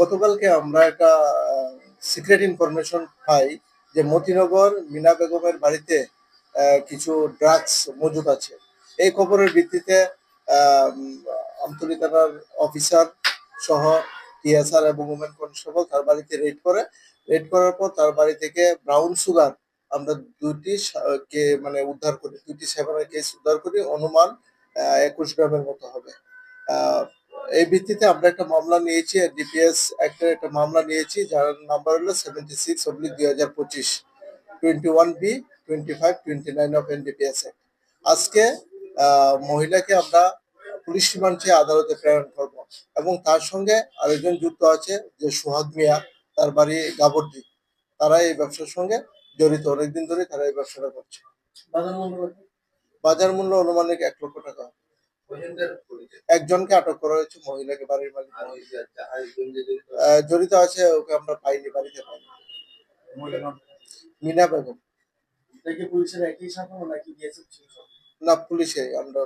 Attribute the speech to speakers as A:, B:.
A: গতকালকে আমরা একটা সিক্রেট ইনফরমেশন পাই যে মতিনগর মিনা বেগমের বাড়িতে কিছু ড্রাগস মজুদ আছে। এই খবরের ভিত্তিতে আমতলী অফিসার সহ টিএসআর এবং উমেন কনস্টেবল তার বাড়িতে রেড করে। রেড করার পর তার বাড়ি থেকে ব্রাউন সুগার আমরা দুটি কে মানে উদ্ধার করি দুটি সেভেনের কেস উদ্ধার করি। অনুমান একুশ গ্রামের মতো হবে। এই ভিত্তিতে আমরা একটা মামলা নিয়েছি ডিপিএস একটা একটা মামলা নিয়েছি যার নাম্বার হলো সেভেন্টি সিক্স অব্লিক দুই হাজার পঁচিশ twenty one B twenty five twenty nine of NDPS আজকে মহিলাকে আমরা পুলিশ রিমান্ডে আদালতে প্রেরণ করব এবং তার সঙ্গে আরেকজন যুক্ত আছে যে সোহাগ মিয়া তার বাড়ি গাবর্দি তারা এই ব্যবসার সঙ্গে জড়িত অনেকদিন ধরে তারা এই ব্যবসাটা করছে।
B: বাজার মূল্য
A: বাজার মূল্য অনুমানিক এক লক্ষ টাকা। একজনকে আটক করা হয়েছে মহিলাকে বাড়ির মালিক
B: জড়িত আছে,
A: আহ, জড়িত আছে ওকে আমরা পাইনি বাড়িতে পাইনি। মিনা বেগম।
B: পুলিশের একই সাথে নাকি
A: না পুলিশে আমরা